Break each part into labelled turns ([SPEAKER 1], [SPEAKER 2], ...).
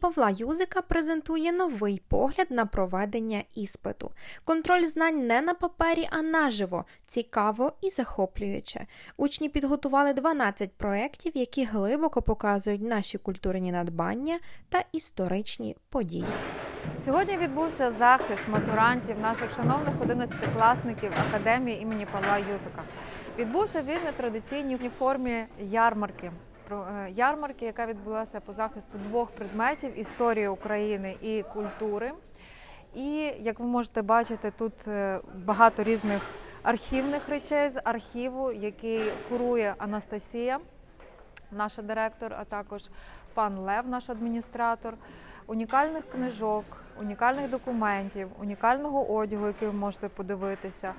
[SPEAKER 1] Павла Юзика презентує новий погляд на проведення іспиту. Контроль знань не на папері, а наживо, цікаво і захоплююче. Учні підготували 12 проєктів, які глибоко показують наші культурні надбання та історичні події.
[SPEAKER 2] Сьогодні відбувся захист матурантів наших шановних 11-класників Академії імені Павла Юзика. Відбувся він на традиційній формі ярмарки. Про- е, Ярмарки, яка відбулася по захисту двох предметів історії України і культури. І як ви можете бачити, тут е, багато різних архівних речей з архіву, який курує Анастасія, наша директор, а також пан Лев, наш адміністратор унікальних книжок, унікальних документів, унікального одягу, який ви можете подивитися,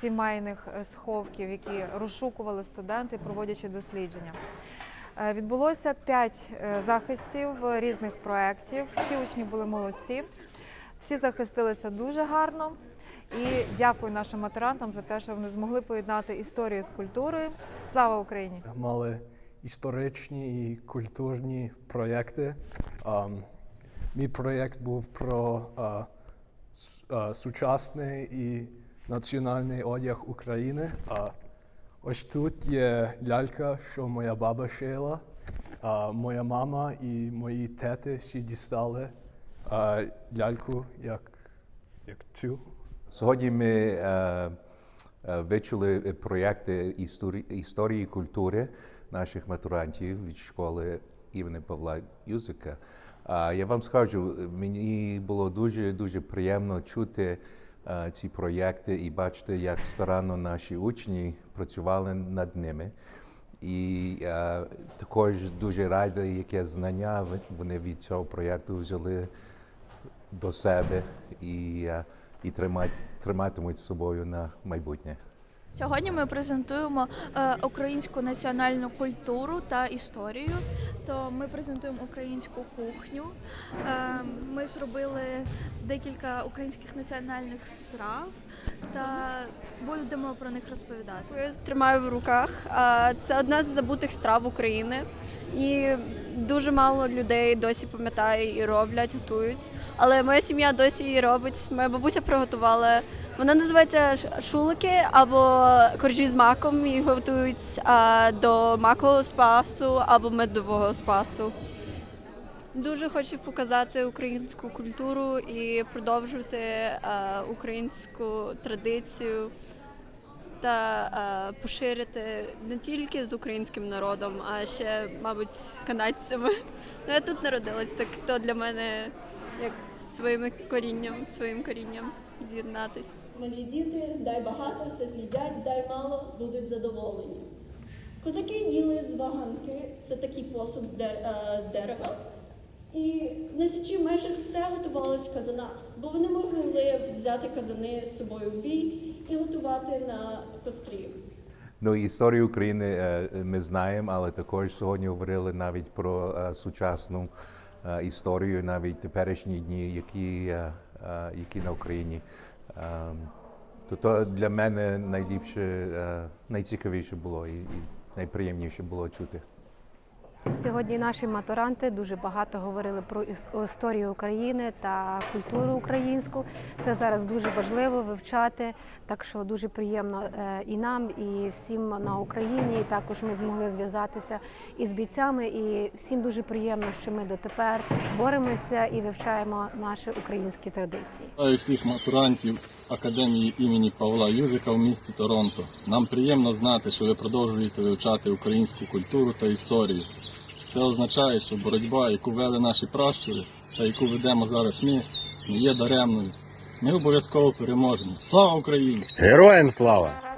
[SPEAKER 2] сімейних е, сховків, які розшукували студенти, проводячи дослідження. Е, Відбулося п'ять е, захистів е, різних проєктів. Всі учні були молодці, всі захистилися дуже гарно. І дякую нашим матерантам за те, що вони змогли поєднати історію з культурою. Слава Україні!
[SPEAKER 3] мали історичні і культурні проєкти. Мій проєкт був про сучасний і національний одяг України. Ось тут є лялька, що моя баба шила. А, моя мама і мої тети всі дістали а, ляльку як, як цю.
[SPEAKER 4] Сьогодні ми е, е, вивчили проєкти історії, історії культури наших матурантів від школи імені Павла Юзика. А я вам скажу, мені було дуже дуже приємно чути ці проєкти і бачити, як старанно наші учні працювали над ними. І е, також дуже радий, яке знання вони від цього проєкту взяли до себе і, е, і триматимуть з собою на майбутнє.
[SPEAKER 5] Сьогодні ми презентуємо е, українську національну культуру та історію. То ми презентуємо українську кухню. Е, ми зробили декілька українських національних страв та будемо про них розповідати.
[SPEAKER 6] Я тримаю в руках. Це одна з забутих страв України. І дуже мало людей досі пам'ятає і роблять, готують. Але моя сім'я досі її робить. Моя бабуся приготувала. Вона називається шулики або коржі з маком і готують а, до макового спасу або медового спасу. Дуже хочу показати українську культуру і продовжувати а, українську традицію та е, поширити не тільки з українським народом, а ще, мабуть, з канадцями. Ну, я тут народилась, так то для мене як своїм корінням, своїм корінням з'єднатись.
[SPEAKER 7] Малі діти, дай багато, все з'їдять, дай мало, будуть задоволені. Козаки їли з ваганки, це такий посуд з, е, з дерева. І несучи майже все готувалось з казана, бо вони могли взяти казани з собою в бій і готувати на кострі.
[SPEAKER 4] Ну, історію України е, ми знаємо, але також сьогодні говорили навіть про е, сучасну е, історію, навіть теперішні дні, які, які на Україні. Ем, То, то для мене найліпше, найцікавіше було і найприємніше було чути.
[SPEAKER 8] Сьогодні наші матуранти дуже багато говорили про іс- історію України та культуру українську. Це зараз дуже важливо вивчати. Так що дуже приємно е, і нам, і всім на Україні. Також ми змогли зв'язатися із бійцями. І всім дуже приємно, що ми дотепер боремося і вивчаємо наші українські традиції.
[SPEAKER 9] Вітаю всіх матурантів Академії імені Павла Юзика в місті Торонто. Нам приємно знати, що ви продовжуєте вивчати українську культуру та історію. Це означає, що боротьба, яку вели наші пращури та яку ведемо зараз ми, не є даремною. Ми обов'язково переможемо. Слава Україні!
[SPEAKER 10] Героям слава!